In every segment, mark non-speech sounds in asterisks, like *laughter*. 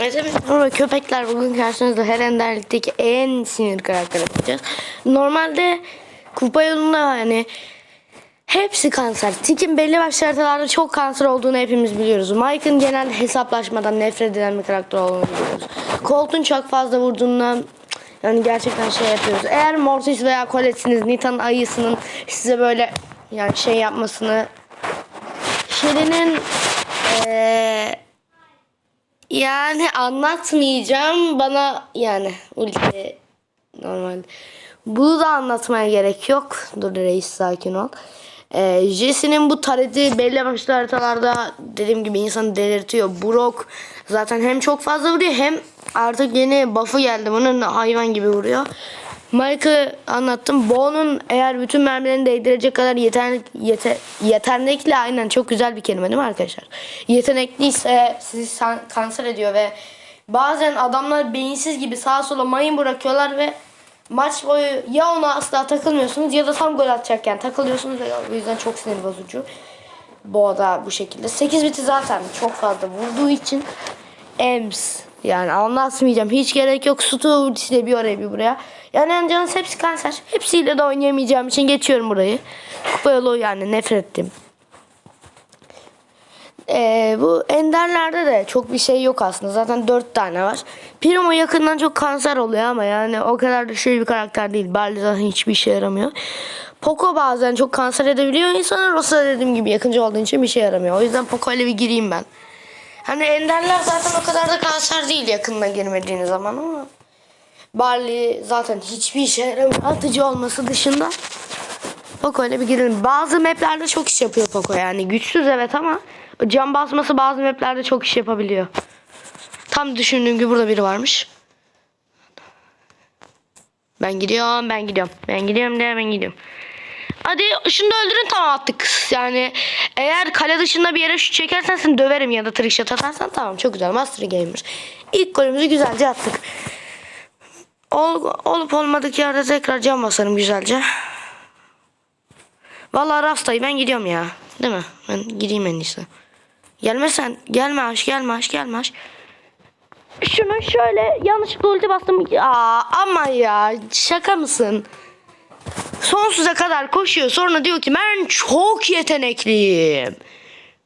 Evet. Ama köpekler bugün karşınızda her enderlikteki en sinir karakter yapacağız. Normalde kupa yolunda hani hepsi kanser. Tik'in belli başlı haritalarda çok kanser olduğunu hepimiz biliyoruz. Mike'ın genel hesaplaşmadan nefret edilen bir karakter olduğunu biliyoruz. Colt'un çok fazla vurduğundan yani gerçekten şey yapıyoruz. Eğer Mortis veya Colette'siniz Nita'nın ayısının size böyle yani şey yapmasını Şirin'in eee yani anlatmayacağım bana yani ulti normal. Bunu da anlatmaya gerek yok. Dur reis sakin ol. Ee, Jesse'nin bu tareti belli başlı haritalarda dediğim gibi insanı delirtiyor. Brock zaten hem çok fazla vuruyor hem artık yeni buff'ı geldi. Bunun hayvan gibi vuruyor. Mike'ı anlattım. Bo'nun eğer bütün mermilerini değdirecek kadar yeter, yeter, yetenekli aynen çok güzel bir kelime değil mi arkadaşlar? Yetenekliyse sizi kanser ediyor ve bazen adamlar beyinsiz gibi sağa sola mayın bırakıyorlar ve maç boyu ya ona asla takılmıyorsunuz ya da tam gol atacakken takılıyorsunuz ve o yüzden çok sinir bozucu. Boğa da bu şekilde. 8 biti zaten çok fazla vurduğu için Ems. Yani anlatmayacağım. Hiç gerek yok. Sutu ultisiyle bir oraya bir buraya. Yani Encan'ın hepsi kanser. Hepsiyle de oynayamayacağım için geçiyorum burayı. Kupa yolu yani nefret ettim. Ee, bu enderlerde de çok bir şey yok aslında. Zaten 4 tane var. Primo yakından çok kanser oluyor ama yani o kadar da şey bir karakter değil. Barley zaten hiçbir işe yaramıyor. Poco bazen çok kanser edebiliyor insanı. Rosa dediğim gibi yakıncı olduğu için bir şey yaramıyor. O yüzden Poco ile bir gireyim ben. Hani enderler zaten o kadar da kanser değil yakınına girmediğiniz zaman ama Barley zaten hiçbir işe yaramıyor. Atıcı olması dışında. Poco ile bir girelim. Bazı maplerde çok iş yapıyor Poco yani. Güçsüz evet ama cam basması bazı maplerde çok iş yapabiliyor. Tam düşündüğüm gibi burada biri varmış. Ben gidiyorum, ben gidiyorum. Ben gidiyorum de ben gidiyorum. Hadi şunu da öldürün tamam attık. Yani eğer kale dışında bir yere şut çekersen seni döverim ya da trickshot atarsan tamam çok güzel. Master Gamer. İlk golümüzü güzelce attık. Ol, olup olmadık yerde tekrar cam basarım güzelce. Vallahi Rasta'yı ben gidiyorum ya. Değil mi? Ben gideyim en iyisi. Gelme sen. Gelme aş gelme aş gelme aş. Şunu şöyle yanlışlıkla ulti bastım. Aa, ama ya şaka mısın? Sonsuza kadar koşuyor. Sonra diyor ki ben çok yetenekliyim.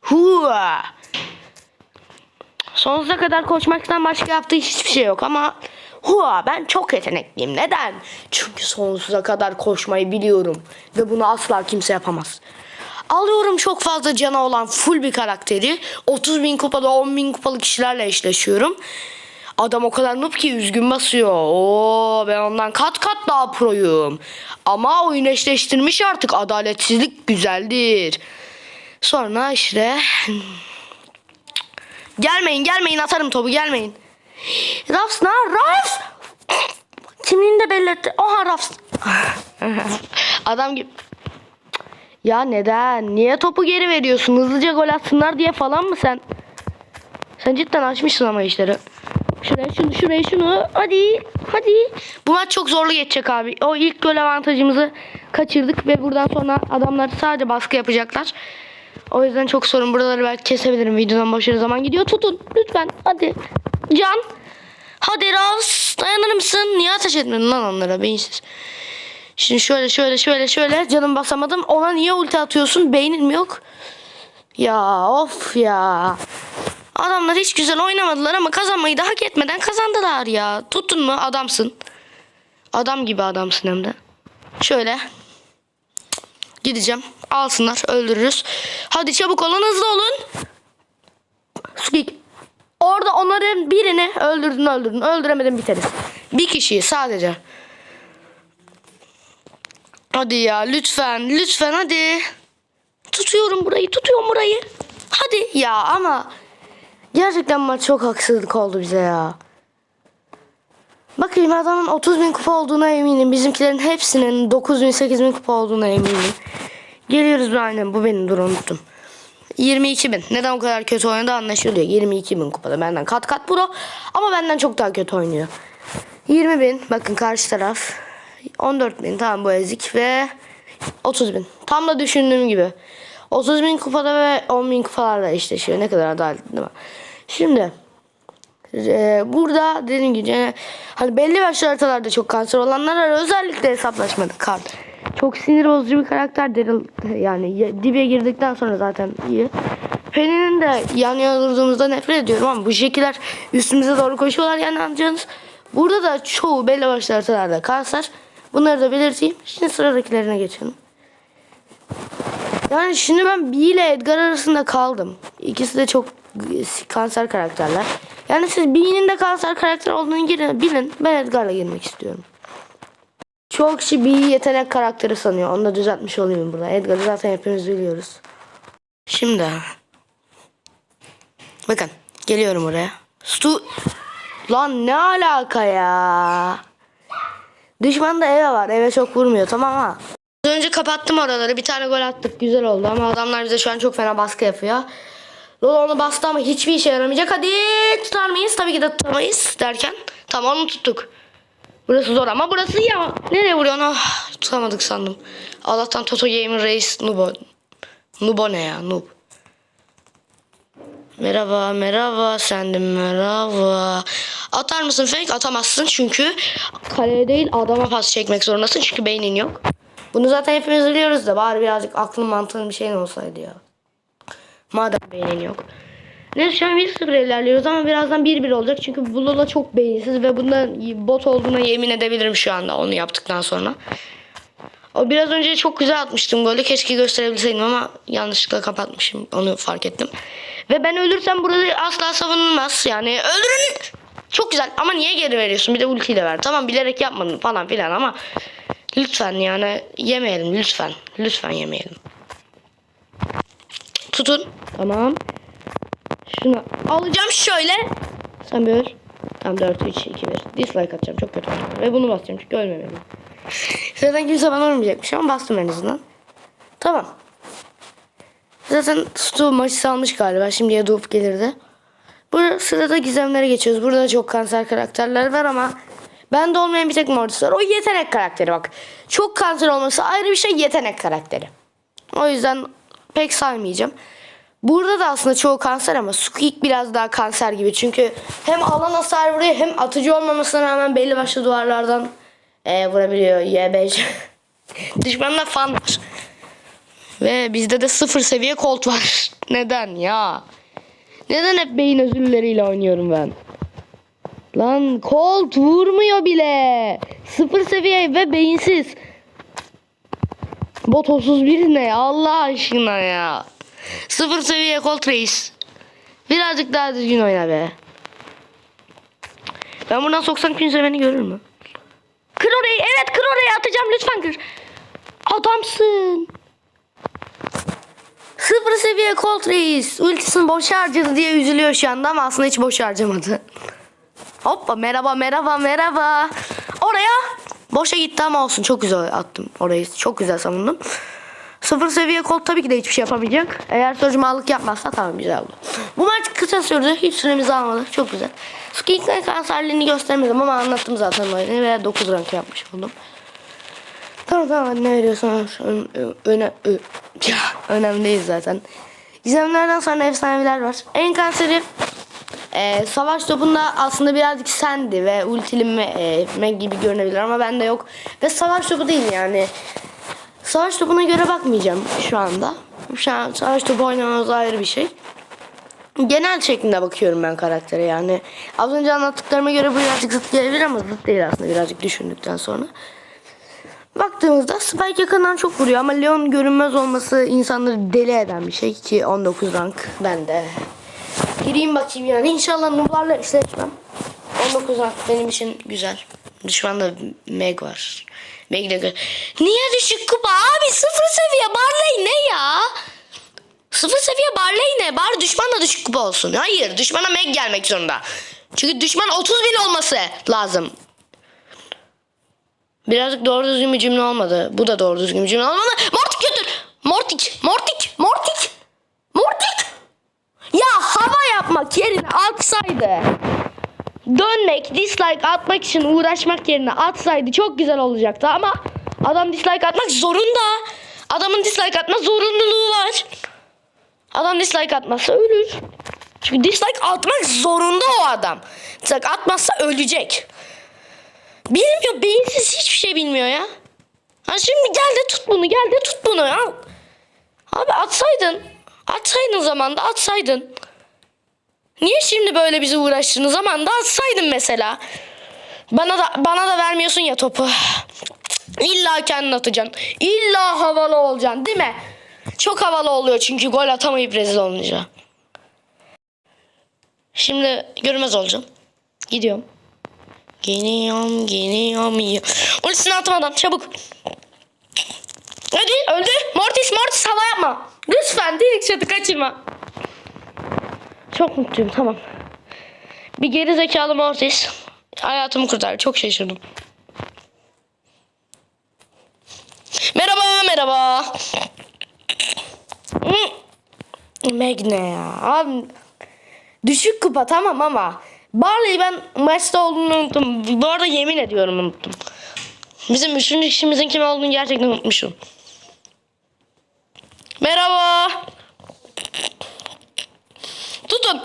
Hua. Sonsuza kadar koşmaktan başka yaptığı hiçbir şey yok ama Hua ben çok yetenekliyim. Neden? Çünkü sonsuza kadar koşmayı biliyorum. Ve bunu asla kimse yapamaz. Alıyorum çok fazla cana olan full bir karakteri. 30 bin kupada 10 bin kupalı kişilerle eşleşiyorum. Adam o kadar noob ki üzgün basıyor. Oo ben ondan kat kat daha proyum. Ama oyun eşleştirmiş artık. Adaletsizlik güzeldir. Sonra işte... Gelmeyin gelmeyin atarım topu gelmeyin. Rafs ne? Rafs! Kimliğini de belli etti. Oha Rafs. *laughs* Adam gibi. Ya neden? Niye topu geri veriyorsun? Hızlıca gol atsınlar diye falan mı sen? Sen cidden açmışsın ama işleri. Şuraya şunu şuraya şunu. Hadi. Hadi. Bu maç çok zorlu geçecek abi. O ilk gol avantajımızı kaçırdık ve buradan sonra adamlar sadece baskı yapacaklar. O yüzden çok sorun. Buraları belki kesebilirim. Videodan başarı zaman gidiyor. Tutun. Lütfen. Hadi. Can. Hadi Ravs. Dayanır mısın? Niye ateş etmedin lan onlara beyinsiz. Şimdi şöyle şöyle şöyle şöyle canım basamadım. Ona niye ulti atıyorsun? Beynin mi yok? Ya of ya. Adamlar hiç güzel oynamadılar ama kazanmayı da hak etmeden kazandılar ya. Tuttun mu adamsın. Adam gibi adamsın hem de. Şöyle. Gideceğim. Alsınlar öldürürüz. Hadi çabuk olun hızlı olun. Orada onların birini öldürdün öldürdün. Öldüremedin biteriz. Bir kişiyi sadece. Hadi ya lütfen lütfen hadi. Tutuyorum burayı tutuyorum burayı. Hadi ya ama gerçekten maç çok haksızlık oldu bize ya. Bakayım adamın 30 bin kupa olduğuna eminim. Bizimkilerin hepsinin 9 bin 8 bin kupa olduğuna eminim. Geliyoruz aynen bu benim dur unuttum. 22 bin. Neden o kadar kötü oynadı anlaşılıyor. 22 bin kupada benden kat kat pro. Ama benden çok daha kötü oynuyor. 20 bin. Bakın karşı taraf. 14 bin. Tamam bu ezik. Ve 30 bin. Tam da düşündüğüm gibi. 30 bin kupada ve 10 bin kupalarla eşleşiyor. Ne kadar adaletli değil mi? Şimdi Ee, burada dediğim gibi yani hani belli başlı haritalarda çok kanser olanlar var. Özellikle hesaplaşmada kart. Çok sinir bozucu bir karakter Daryl yani ya- dibe girdikten sonra zaten iyi. Penny'nin de yan yana durduğumuzda nefret ediyorum ama bu şekiller üstümüze doğru koşuyorlar yani anlayacağınız. Burada da çoğu belli başlı haritalarda kanser. Bunları da belirteyim. Şimdi sıradakilerine geçelim. Yani şimdi ben Bee ile Edgar arasında kaldım. İkisi de çok kanser karakterler. Yani siz Bee'nin de kanser karakter olduğunu girin, bilin. Ben Edgar'la girmek istiyorum. Çok kişi Bee'yi yetenek karakteri sanıyor. Onu da düzeltmiş olayım burada. Edgar'ı zaten hepimiz biliyoruz. Şimdi. Bakın. Geliyorum oraya. Stu... Lan ne alaka ya? Düşman da eve var. Eve çok vurmuyor tamam ha. Az önce kapattım oraları. Bir tane gol attık. Güzel oldu ama adamlar bize şu an çok fena baskı yapıyor. Lolo onu bastı ama hiçbir işe yaramayacak. Hadi tutar mıyız? Tabii ki de tutamayız derken. Tamam onu tuttuk. Burası zor ama burası ya. Nereye vuruyorsun? Ah, tutamadık sandım. Allah'tan Toto Gamer Reis Nubo. Nubo ne ya? Nub. Merhaba, merhaba, sen de merhaba. Atar mısın fake? Atamazsın çünkü kaleye değil adama pas çekmek zorundasın çünkü beynin yok. Bunu zaten hepimiz biliyoruz da bari birazcık aklın mantığın bir şeyin olsaydı ya. Madem beynin yok. Neyse şu an 1-0 ilerliyoruz ama birazdan 1-1 olacak çünkü bu Lola çok beyinsiz ve bundan bot olduğuna yemin edebilirim şu anda onu yaptıktan sonra. O biraz önce çok güzel atmıştım golü. Keşke gösterebilseydim ama yanlışlıkla kapatmışım. Onu fark ettim. Ve ben ölürsem burada asla savunulmaz. Yani öldürün. Çok güzel ama niye geri veriyorsun? Bir de ultiyle ver. Tamam bilerek yapmadın falan filan ama lütfen yani yemeyelim lütfen. Lütfen yemeyelim. Tutun. Tamam. Şunu alacağım şöyle. Sen bir öl. Tamam 4 3 2 1. Dislike atacağım. Çok kötü. oldu. Ve bunu basacağım çünkü ölmemeliyim. *laughs* Zaten kimse bana vurmayacakmış ama bastım en azından. Tamam. Zaten Stu maçı salmış galiba. Şimdiye doğup gelirdi. Bu sırada gizemlere geçiyoruz. Burada da çok kanser karakterler var ama bende olmayan bir tek Mortis var. O yetenek karakteri bak. Çok kanser olması ayrı bir şey yetenek karakteri. O yüzden pek saymayacağım. Burada da aslında çoğu kanser ama Squeak biraz daha kanser gibi. Çünkü hem alan hasar vuruyor hem atıcı olmamasına rağmen belli başlı duvarlardan e, vurabiliyor YBC. *laughs* Düşmanla fan var. Ve bizde de sıfır seviye kolt var. *laughs* Neden ya? Neden hep beyin özürleriyle oynuyorum ben? Lan kolt vurmuyor bile. Sıfır seviye ve beyinsiz. Bot 31 ne Allah aşkına ya. Sıfır seviye kolt reis. Birazcık daha düzgün oyna be. Ben buradan soksam kimse beni görür mü? Kır orayı. Evet kır orayı atacağım lütfen kır. Adamsın. Sıfır seviye Colt Reis. Ultisini boş harcadı diye üzülüyor şu anda ama aslında hiç boş harcamadı. Hoppa merhaba merhaba merhaba. Oraya boşa gitti ama olsun. Çok güzel attım orayı. Çok güzel savundum. Sıfır seviye Colt tabii ki de hiçbir şey yapamayacak. Eğer sözcümallık yapmazsa tamam güzel oldu. Bu maç kısa sürdü. Hiç süremizi almadı. Çok güzel. Skink'le kanserliğini göstermedim ama anlattım zaten oyunu ve 9 rank yapmış oldum. Tamam tamam ne ö- öne, ö, önemli değil zaten. Gizemlerden sonra efsaneviler var. En kanseri e, savaş topunda aslında birazcık sendi ve ultilime e, gibi görünebilir ama bende yok. Ve savaş topu değil yani. Savaş topuna göre bakmayacağım şu anda. Şu an savaş topu oynamamız ayrı bir şey. Genel şeklinde bakıyorum ben karaktere yani. Az önce anlattıklarıma göre birazcık zıt gelebilir ama zıt değil aslında birazcık düşündükten sonra. Baktığımızda Spike yakından çok vuruyor ama Leon görünmez olması insanları deli eden bir şey ki 19 rank bende. Gireyim bakayım yani inşallah nublarla eşleşmem. 19 rank benim için güzel. Düşmanda Meg var. Meg de Niye düşük kupa abi sıfır seviye Barley ne ya? Sıfır seviye Barley ne? Bari düşman da düşük kupa olsun. Hayır düşmana Meg gelmek zorunda. Çünkü düşman 30 bin olması lazım. Birazcık doğru düzgün bir cümle olmadı. Bu da doğru düzgün bir cümle olmadı. Mortik götür. Mortik. Mortik. Mortik. Mortik. Ya hava yapmak yerine atsaydı. Dönmek, dislike atmak için uğraşmak yerine atsaydı çok güzel olacaktı ama adam dislike atmak zorunda. Adamın dislike atma zorunluluğu var. Adam dislike atmazsa ölür. Çünkü dislike atmak zorunda o adam. Dislike atmazsa ölecek. Bilmiyor. Beyinsiz hiçbir şey bilmiyor ya. Ha şimdi gel de tut bunu. Gel de tut bunu. Al. Abi atsaydın. Atsaydın zamanda atsaydın. Niye şimdi böyle bizi uğraştığın zamanda atsaydın mesela. Bana da bana da vermiyorsun ya topu. İlla kendin atacaksın. İlla havalı olacaksın değil mi? Çok havalı oluyor çünkü gol atamayıp rezil olunca. Şimdi görmez olacağım. Gidiyorum. Geliyorum, geliyorum. Ultisini atmadan çabuk. Hadi öldü. Mortis, Mortis hava yapma. Lütfen delik şatı kaçırma. Çok mutluyum tamam. Bir geri zekalı Mortis. Hayatımı kurtardı. Çok şaşırdım. Merhaba, merhaba. Hmm. Meg ne ya? Abi, düşük kupa tamam ama Barley'i ben maçta olduğunu unuttum. Bu arada yemin ediyorum unuttum. Bizim üçüncü kişimizin kim olduğunu gerçekten unutmuşum. Merhaba. Tutun.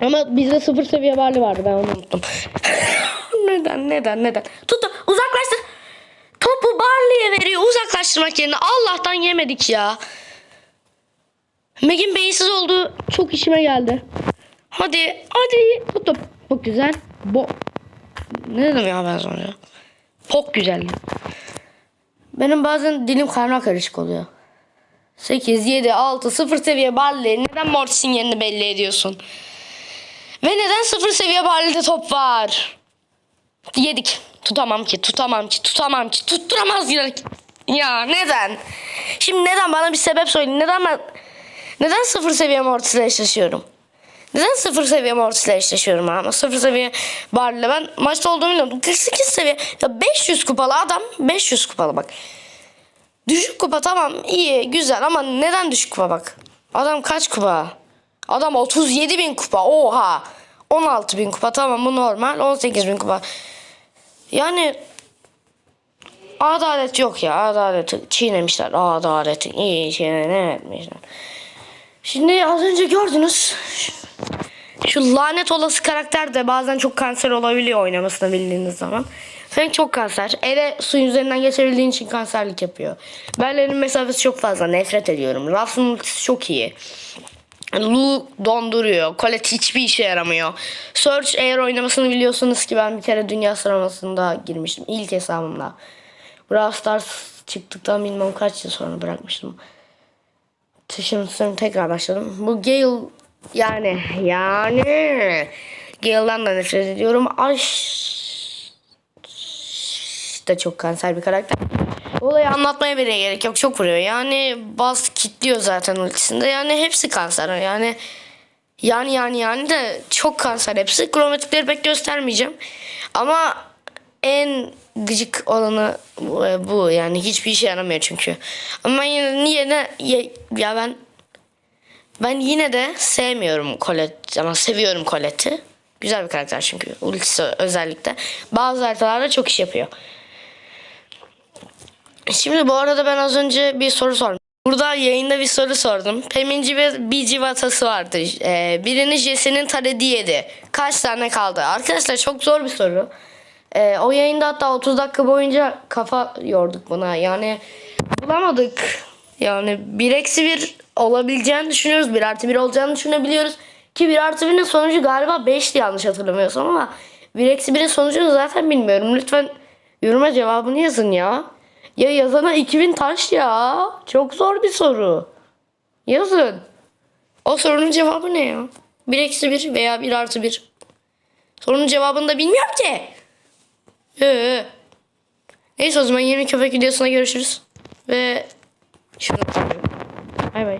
Ama bizde sıfır seviye Barley vardı ben onu unuttum. *laughs* neden neden neden? Tutun uzaklaştır. Topu Barley'e veriyor uzaklaştırmak yerine Allah'tan yemedik ya. Meg'in beyinsiz olduğu çok işime geldi. Hadi hadi tuttum. Çok güzel. Bo ne dedim ya ben sonra? Çok güzel. Benim bazen dilim karma karışık oluyor. 8, 7, 6, 0 seviye Barley. Neden Mortis'in yerini belli ediyorsun? Ve neden 0 seviye Barley'de top var? Yedik. Tutamam ki, tutamam ki, tutamam ki, tutturamaz ya. Ya neden? Şimdi neden bana bir sebep söyleyin. Neden ben neden sıfır seviye Mortis'le eşleşiyorum? Neden sıfır seviye Mortis'le eşleşiyorum ama sıfır seviye Barley'le ben maçta olduğumu biliyordum. 48 seviye ya 500 kupalı adam 500 kupalı bak. Düşük kupa tamam iyi güzel ama neden düşük kupa bak. Adam kaç kupa? Adam 37 bin kupa oha. 16 bin kupa tamam bu normal 18 bin kupa. Yani adalet yok ya adaleti çiğnemişler adaleti iyi çiğnemişler. Şimdi az önce gördünüz şu lanet olası karakter de bazen çok kanser olabiliyor oynamasını bildiğiniz zaman. Frank çok kanser. Ele suyun üzerinden geçebildiğin için kanserlik yapıyor. Berler'in mesafesi çok fazla. Nefret ediyorum. Ruff'ın ultisi çok iyi. Lu donduruyor. Colette hiçbir işe yaramıyor. Search eğer oynamasını biliyorsunuz ki ben bir kere dünya sıralamasında girmiştim. İlk hesabımda. Brawl Stars çıktıktan bilmem kaç yıl sonra bırakmıştım. Sonra tekrar başladım. Bu Gale yani yani Gale'dan da nefret ediyorum. Aş da çok kanser bir karakter. Olayı anlatmaya bile gerek yok. Çok vuruyor. Yani baz kitliyor zaten ultisinde. Yani hepsi kanser. Yani yani yani yani de çok kanser hepsi. Kromatikleri pek göstermeyeceğim. Ama en gıcık olanı bu, bu. yani hiçbir işe yaramıyor çünkü. Ama yine niye ya, ya ben ben yine de sevmiyorum Colette ama seviyorum Colette'i. Güzel bir karakter çünkü ultisi özellikle. Bazı haritalarda çok iş yapıyor. Şimdi bu arada ben az önce bir soru sordum. Burada yayında bir soru sordum. Peminci ve bir civatası vardı. Ee, birini Jesse'nin taredi. Kaç tane kaldı? Arkadaşlar çok zor bir soru. Ee, o yayında hatta 30 dakika boyunca kafa yorduk buna. Yani bulamadık. Yani 1 eksi 1 olabileceğini düşünüyoruz. 1 artı 1 olacağını düşünebiliyoruz. Ki 1 artı 1'in sonucu galiba 5'ti yanlış hatırlamıyorsam ama 1 eksi 1'in sonucunu zaten bilmiyorum. Lütfen yoruma cevabını yazın ya. Ya yazana 2000 taş ya. Çok zor bir soru. Yazın. O sorunun cevabı ne ya? 1 eksi 1 veya 1 artı 1. Sorunun cevabını da bilmiyorum ki. Ee, neyse o zaman yeni köpek videosuna görüşürüz. Ve şunu Bay bay.